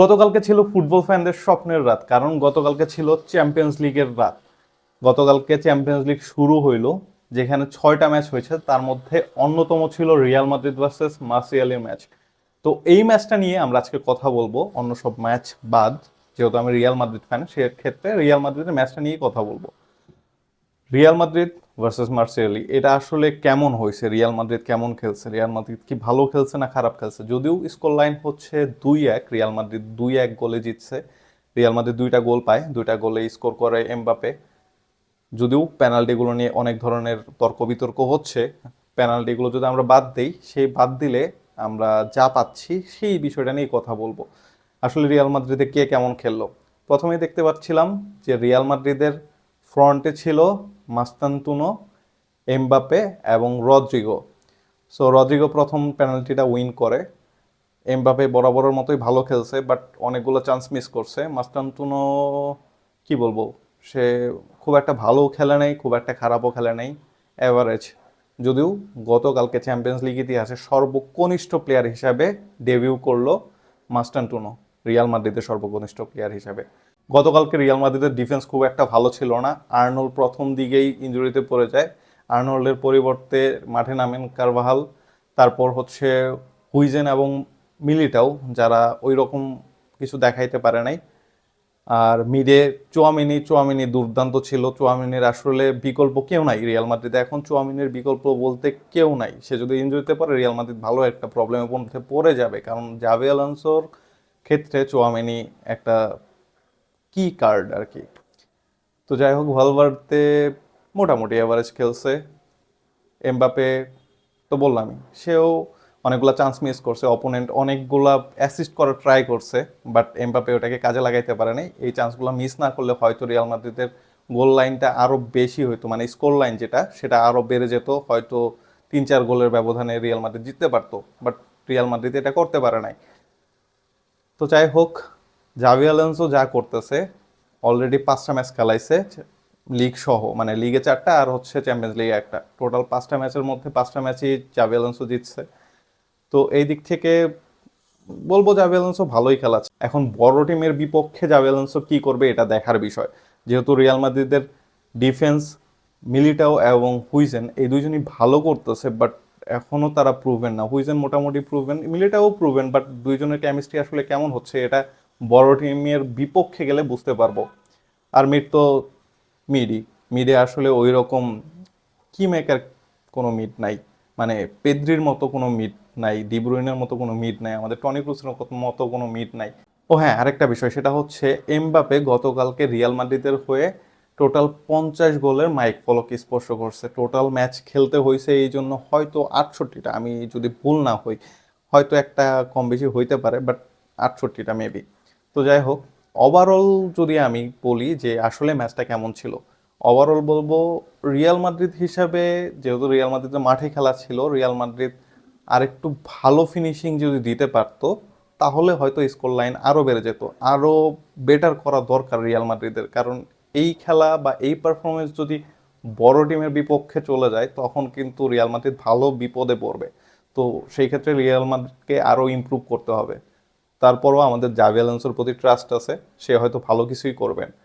গতকালকে ছিল ফুটবল ফ্যানদের স্বপ্নের রাত, কারণ গতকালকে ছিল চ্যাম্পিয়ন্স লিগের রাত। গতকালকে চ্যাম্পিয়ন্স লিগ শুরু হইল, যেখানে ছয়টা ম্যাচ হয়েছে, তার মধ্যে অন্যতম ছিল রিয়াল মাদ্রিদ ভার্সেস মার্সিয়ালের ম্যাচ তো এই ম্যাচটা নিয়ে আমরা আজকে কথা বলব, অন্য সব ম্যাচ বাদ, যেহেতু আমি রিয়াল মাদ্রিদ ফ্যান সেক্ষেত্রে রিয়াল মাদ্রিদের ম্যাচটা নিয়ে কথা বলব। রিয়াল মাদ্রিদ ভার্সেস মার্সিয়ালি এটা আসলে কেমন হয়েছে? রিয়াল মাদ্রিদ কেমন খেলছে? রিয়াল মাদ্রিদ কি ভালো খেলছে না খারাপ খেলছে? যদিও স্কোর লাইন হচ্ছে দুই এক রিয়াল মাদ্রিদ দুই এক গোলে জিতছে। রিয়াল মাদ্রিদ দুইটা গোল পায়, দুইটা গোলে স্কোর করে এমবাপে যদিও পেনাল্টিগুলো নিয়ে অনেক ধরনের তর্ক বিতর্ক হচ্ছে পেনাল্টিগুলো যদি আমরা বাদ দিই, সেই বাদ দিলে আমরা যা পাচ্ছি সেই বিষয়টা নিয়ে কথা বলব। আসলে রিয়াল মাদ্রিদে কে কেমন খেললো? প্রথমেই দেখতে পাচ্ছিলাম যে রিয়াল মাদ্রিদের ফ্রন্টে ছিল মাস্তান্তুনো এমবাপে এবং রদ্রিগো। সো রদ্রিগো প্রথম পেনাল্টিটা উইন করে। এমবাপে বরাবরের মতোই ভালো খেলছে বাট অনেকগুলো চান্স মিস করছে। মাস্তান্তুনো, কি বলব, সে খুব একটা ভালো খেলে নেই, খুব একটা খারাপও খেলে নেই অ্যাভারেজ যদিও গতকালকে চ্যাম্পিয়ন্স লিগ ইতিহাসে সর্বকনিষ্ঠ প্লেয়ার হিসাবে ডেবিউ করল মাস্টান্টুনো রিয়াল মাদ্রিদের সর্বকনিষ্ঠ প্লেয়ার হিসাবে। গতকালকে রিয়াল মাদ্রিদের ডিফেন্স খুব একটা ভালো ছিল না। আর্নল প্রথম দিকেই ইঞ্জুরিতে পড়ে যায়। আর্নল্ডের পরিবর্তে মাঠে নামেন কারভাহাল তারপর হচ্ছে হুইজেন এবং মিলিটাও, যারা ওই রকম কিছু দেখাইতে পারে নাই। আর মিডে চোয়ামিনি চোয়ামিনি দুর্দান্ত ছিল। চোয়ামিনির আসলে বিকল্প কেউ নাই রিয়াল মাদ্রিদে। এখন চোয়ামিনির বিকল্প বলতে কেউ নাই। সে যদি ইঞ্জুরিতে পারে রিয়াল মাদ্রিদ ভালো একটা প্রবলেমের মধ্যে পড়ে যাবে। কারণ জাভি আলান্সোর ক্ষেত্রে চোয়ামিনি একটা কি কার্ড আর কি? তো যাই হোক ভালভার্তে মোটামুটি অ্যাভারেজ খেলছে। এমবাপে তো বললামই, সেও অনেকগুলা চান্স মিস করছে। অপোনেন্ট অনেকগুলা অ্যাসিস্ট করার ট্রাই করছে বাট এমবাপে ওটাকে কাজে লাগাইতে পারে নাই। এই চান্সগুলো মিস না করলে হয়তো রিয়াল মাদ্রিদের গোল লাইনটা আরও বেশি হইতো মানে স্কোর লাইন যেটা, সেটা আরও বেড়ে যেত। হয়তো তিন চার গোলের ব্যবধানে রিয়াল মাদ্রিদ জিততে পারতো বাট রিয়াল মাদ্রিদ এটা করতে পারে নাই। তো যাই হোক জাভি যা করতেছে অলরেডি পাঁচটা ম্যাচ খেলাইছে লিগ সহ মানে লিগে চারটা আর হচ্ছে চ্যাম্পিয়ন্স লিগে একটা। টোটাল পাঁচটা ম্যাচের মধ্যে পাঁচটা ম্যাচই জাভি জিতছে। তো এই দিক থেকে বলব জাভি ভালোই খেলাচ্ছে। এখন বড় টিমের বিপক্ষে জাভি আলেন্সো কি করবে এটা দেখার বিষয়। যেহেতু রিয়াল মাদ্রিদের ডিফেন্স মিলিটাও এবং হুইজেন এই দুইজনই ভালো করতেছে বাট এখনও তারা প্রুভেন না। হুইজেন মোটামুটি প্রুভেন মিলিটাও প্রুভেন বাট দুইজনের কেমিস্ট্রি আসলে কেমন হচ্ছে এটা বড় টিমের বিপক্ষে গেলে বুঝতে পারব। আর মিড তো মিডই মিডে আসলে ওই রকম কি মেকার কোনো মিড নাই। মানে পেদ্রির মতো কোনো মিড নাই ডিব্রুইনের মতো কোনো মিড নাই, আমাদের টনি ক্রুসের মতো কোনো মিড নাই। ও হ্যাঁ আরেকটা বিষয়, সেটা হচ্ছে এমবাপে গতকালকে রিয়াল মাদ্রিদের হয়ে টোটাল পঞ্চাশ গোলের মাইক ফলক স্পর্শ করছে। টোটাল ম্যাচ খেলতে হয়েছে এই জন্য হয়তো আটষট্টিটা, আমি যদি ভুল না হই, হয়তো একটা কম বেশি হইতে পারে বাট আটষট্টিটা মেবি তো যাই হোক ওভারঅল যদি আমি বলি যে আসলে ম্যাচটা কেমন ছিল ওভারঅল বলব রিয়াল মাদ্রিদ হিসাবে যেহেতু রিয়াল মাদ্রিদের মাঠে খেলা ছিল রিয়াল মাদ্রিদ আরেকটু ভালো ফিনিশিং যদি দিতে পারতো, তাহলে হয়তো স্কোর লাইন আরও বেড়ে যেত আরও বেটার করা দরকার রিয়াল মাদ্রিদের কারণ এই খেলা বা এই পারফরমেন্স যদি বড় টিমের বিপক্ষে চলে যায়, তখন কিন্তু রিয়াল মাদ্রিদ ভালো বিপদে পড়বে। তো সেই ক্ষেত্রে রিয়াল মাদ্রিদকে আরও ইমপ্রুভ করতে হবে। তারপরও আমাদের জাভি আলান্সোর প্রতি ট্রাস্ট আছে সে হয়তো ভালো কিছুই করবেন